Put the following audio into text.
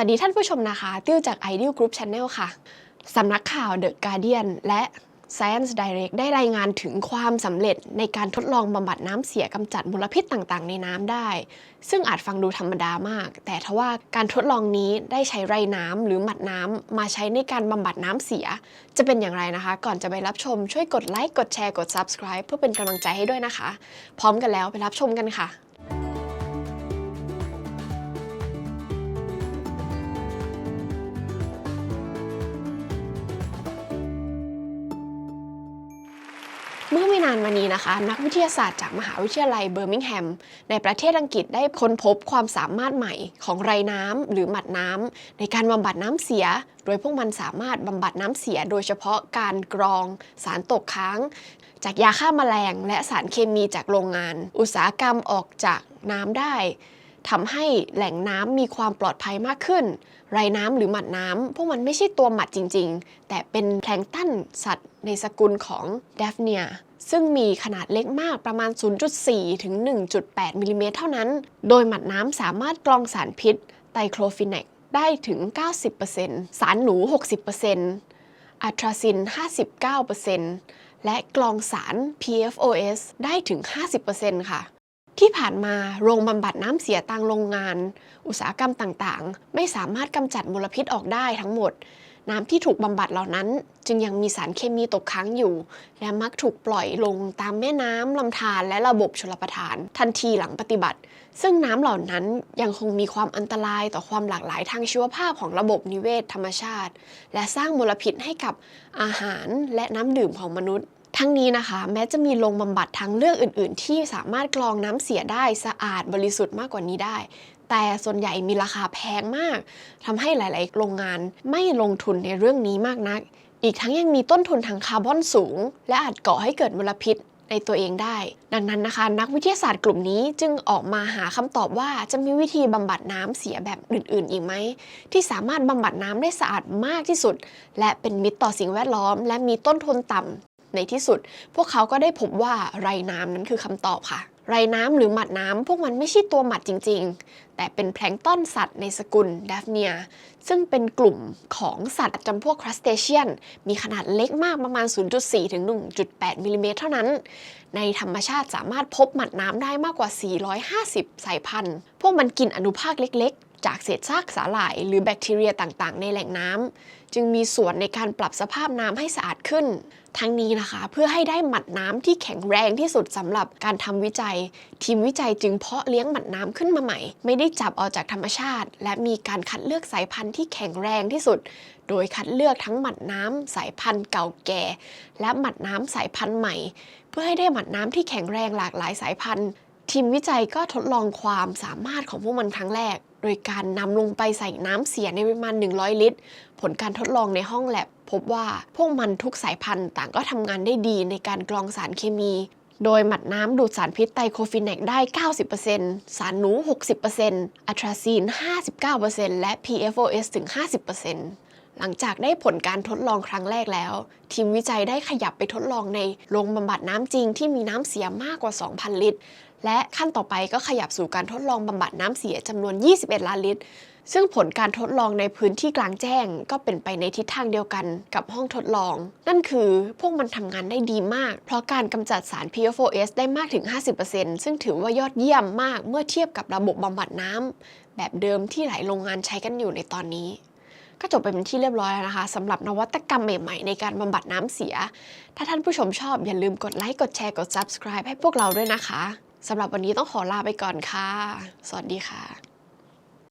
วัสดีท่านผู้ชมนะคะ ติ้วจาก Ideal Group Channel ค่ะ สำนักข่าว The Guardian และ Science Direct ได้รายงานถึงความสำเร็จในการทดลองบำบัดน้ำเสียกำจัดมลพิษต่างๆ ในน้ำได้ ซึ่งอาจฟังดูธรรมดามาก แต่ทว่าการทดลองนี้ได้ใช้ไรน้ำหรือหมัดน้ำมาใช้ในการบำบัดน้ำเสีย จะเป็นอย่างไรนะคะ ก่อนจะไปรับชมช่วยกดไลค์กดแชร์กด Subscribe เพื่อเป็นกำลังใจให้ด้วยนะคะ พร้อมกันแล้วไปรับชมกันค่ะ มื่อไม่นานมานี้นะคะ นักวิทยาศาสตร์จากมหาวิทยาลัยเบอร์มิงแฮม ในประเทศอังกฤษได้ค้นพบความสามารถใหม่ของไรน้ำหรือหมัดน้ำในการบำบัดน้ำเสีย โดยพวกมันสามารถบำบัดน้ำเสีย โดยเฉพาะการกรอง สารตกค้าง จากยาฆ่าแมลง และสารเคมีจากโรงงาน อุตสาหกรรมออกจากน้ำได้ทำให้แหล่งน้ำมีความปลอดภัยมากขึ้น ไรน้ำหรือหมัดน้ำพวกมันไม่ใช่ตัวหมัดจริง ๆ แต่เป็นแพลงตันสัตว์ในสกุลของเดฟเนีย ซึ่งมีขนาดเล็กมากประมาณ 0.4 ถึง 1.8 มิลลิเมตรเท่านั้น โดยหมัดน้ำสามารถกรองสารพิษ ไตโครฟินเนกได้ถึง 90%สารหนู 60%อัตราซิน 59%และกรองสาร PFOS ได้ถึง 50%ค่ะที่ผ่านมาโรงบำบัดน้ำเสียตางโรงงาน อุตสาหกรรมต่างๆ ไม่สามารถกำจัดมลพิษออกได้ทั้งหมด น้ำที่ถูกบำบัดเหล่านั้น จึงยังมีสารเคมีตกค้างอยู่ และมักถูกปล่อยลงตามแม่น้ำลำธารและระบบชลประทาน ทันทีหลังปฏิบัติ ซึ่งน้ำเหล่านั้นยังคงมีความอันตรายต่อความหลากหลายทางชีวภาพของระบบนิเวศธรรมชาติ และสร้างมลพิษให้กับอาหารและน้ำดื่มของมนุษย์ทั้งนี้นะคะ แม้จะมีโรงบำบัดทางเลือกอื่น ๆ ที่สามารถกรองน้ำเสียได้สะอาดบริสุทธิ์มากกว่านี้ได้ แต่ส่วนใหญ่มีราคาแพงมากทำให้หลาย ๆ โรงงานไม่ลงทุนในเรื่องนี้มากนัก อีกทั้งยังมีต้นทุนทางคาร์บอนสูง และอาจก่อให้เกิดมลพิษในตัวเองได้ ดังนั้นนะคะ นักวิทยาศาสตร์กลุ่มนี้จึงออกมาหาคำตอบว่าจะมีวิธีบำบัดน้ำเสียแบบอื่น ๆ อีกไหม ที่สามารถบำบัดน้ำได้สะอาดมากที่สุด และเป็นมิตรต่อสิ่งแวดล้อม และมีต้นทุนต่ำในที่สุด พวกเขาก็ได้พบว่าไรน้ำนั้นคือคำตอบค่ะ ไรน้ำหรือหมัดน้ำพวกมันไม่ใช่ตัวหมัดจริง ๆ แต่เป็นแพลงก์ต้นสัตว์ในสกุลดฟเนีย ซึ่งเป็นกลุ่มของสัตว์จำพวกครัสเตเชียน มีขนาดเล็กมากประมาณ 0.4 ถึง 1.8 มิลลิเมตรเท่านั้น ในธรรมชาติสามารถพบหมัดน้ำได้มากกว่า 450 สายพันธุ์ พวกมันกินอนุภาคเล็ก จากเศษซากสาหร่าย หรือแบคทีเรียต่างๆ ในแหล่งน้ำจึงมีส่วนในการปรับสภาพน้ำให้สะอาดขึ้น ทั้งนี้นะคะเพื่อให้ได้หมัดน้ำที่แข็งแรงที่สุดสำหรับการทำวิจัย ทีมวิจัยจึงเพาะเลี้ยงหมัดน้ำขึ้นมาใหม่ ไม่ได้จับเอาจากธรรมชาติ และมีการคัดเลือกสายพันธุ์ที่แข็งแรงที่สุด โดยคัดเลือกทั้งหมัดน้ำสายพันธุ์เก่าแก่ และหมัดน้ำสายพันธุ์ใหม่ เพื่อให้ได้หมัดน้ำที่แข็งแรงหลากหลายสายพันธุ์ ทีมวิจัยก็ทดลองความสามารถของพวกมันครั้งแรก โดยการนำลงไปใส่น้ำเสียในปริมาณ 100 ลิตร ผลการทดลองในห้องแลบพบว่าพวกมันทุกสายพันธุ์ต่างก็ทำงานได้ดีในการกรองสารเคมี โดยหมัดน้ำดูดสารพิษไตโคฟินเนกได้ 90%สารหนู 60%อัตราซีน 59%และ PFOS ถึง 50%หลังจากได้ผลการทดลองครั้งแรกแล้ว ทีมวิจัยได้ขยับไปทดลองในโรงบำบัดน้ำจริงที่มีน้ำเสียมากกว่า 2,000 ลิตร และขั้นต่อไปก็ขยับสู่การทดลองบำบัดน้ำเสียจำนวน 21 ล้านลิตร ซึ่งผลการทดลองในพื้นที่กลางแจ้ง ก็เป็นไปในทิศทางเดียวกันกับห้องทดลอง นั่นคือพวกมันทำงานได้ดีมาก เพราะการกำจัดสาร PFOS ได้มากถึง 50%ซึ่งถือว่ายอดเยี่ยมมากเมื่อเทียบกับระบบบำบัดน้ำแบบเดิมที่หลายโรงงานใช้กันอยู่ในตอนนี้ก็จบไปเป็นที่เรียบร้อยแล้วนะคะสำหรับนวัตกรรมใหม่ๆ ในการบำบัดน้ำเสีย ถ้าท่านผู้ชมชอบอย่าลืมกดไลค์ กดแชร์ กด subscribe ให้พวกเราด้วยนะคะ สำหรับวันนี้ต้องขอลาไปก่อนค่ะ สวัสดีค่ะ